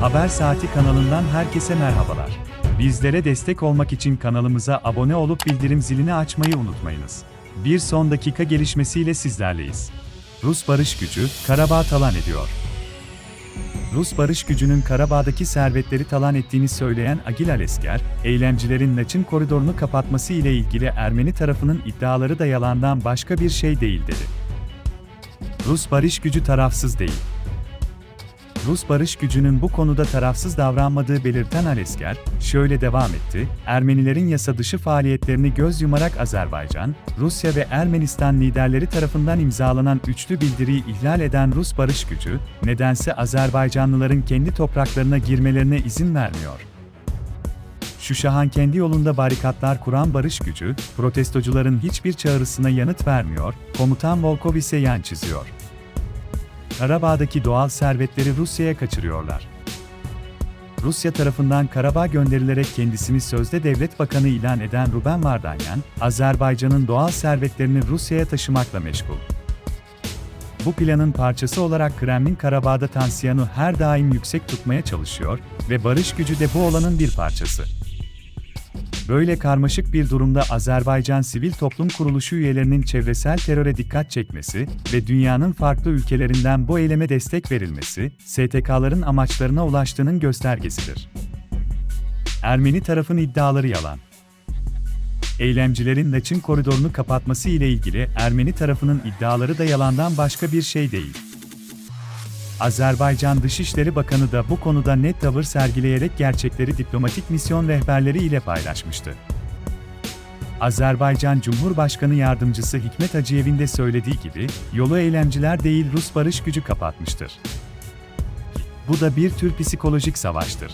Haber Saati kanalından herkese merhabalar. Bizlere destek olmak için kanalımıza abone olup bildirim zilini açmayı unutmayınız. Bir son dakika gelişmesiyle sizlerleyiz. Rus barış gücü, Karabağ talan ediyor. Rus barış gücünün Karabağ'daki servetleri talan ettiğini söyleyen Agil Alesker, eylemcilerin Laçın koridorunu kapatması ile ilgili Ermeni tarafının iddiaları da yalandan başka bir şey değil dedi. Rus barış gücü tarafsız değil. Rus barış gücünün bu konuda tarafsız davranmadığı belirten Alesker, şöyle devam etti, Ermenilerin yasa dışı faaliyetlerini göz yumarak Azerbaycan, Rusya ve Ermenistan liderleri tarafından imzalanan üçlü bildiriyi ihlal eden Rus barış gücü, nedense Azerbaycanlıların kendi topraklarına girmelerine izin vermiyor. Şuşahan kendi yolunda barikatlar kuran barış gücü, protestocuların hiçbir çağrısına yanıt vermiyor, komutan Volkov ise yan çiziyor. Karabağ'daki doğal servetleri Rusya'ya kaçırıyorlar. Rusya tarafından Karabağ gönderilerek kendisini sözde devlet bakanı ilan eden Ruben Vardanyan, Azerbaycan'ın doğal servetlerini Rusya'ya taşımakla meşgul. Bu planın parçası olarak Kremlin Karabağ'da tansiyonu her daim yüksek tutmaya çalışıyor ve barış gücü de bu olanın bir parçası. Böyle karmaşık bir durumda Azerbaycan Sivil Toplum Kuruluşu üyelerinin çevresel teröre dikkat çekmesi ve dünyanın farklı ülkelerinden bu eyleme destek verilmesi, STK'ların amaçlarına ulaştığının göstergesidir. Ermeni tarafın iddiaları yalan. Eylemcilerin Laçın koridorunu kapatması ile ilgili Ermeni tarafının iddiaları da yalandan başka bir şey değil. Azerbaycan Dışişleri Bakanı da bu konuda net tavır sergileyerek gerçekleri diplomatik misyon rehberleri ile paylaşmıştı. Azerbaycan Cumhurbaşkanı Yardımcısı Hikmet Hacıyev'in de söylediği gibi, yolu eylemciler değil Rus barış gücü kapatmıştır. Bu da bir tür psikolojik savaştır.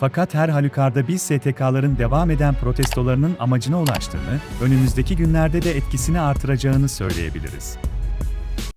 Fakat her halükarda biz STK'ların devam eden protestolarının amacına ulaştığını, önümüzdeki günlerde de etkisini artıracağını söyleyebiliriz.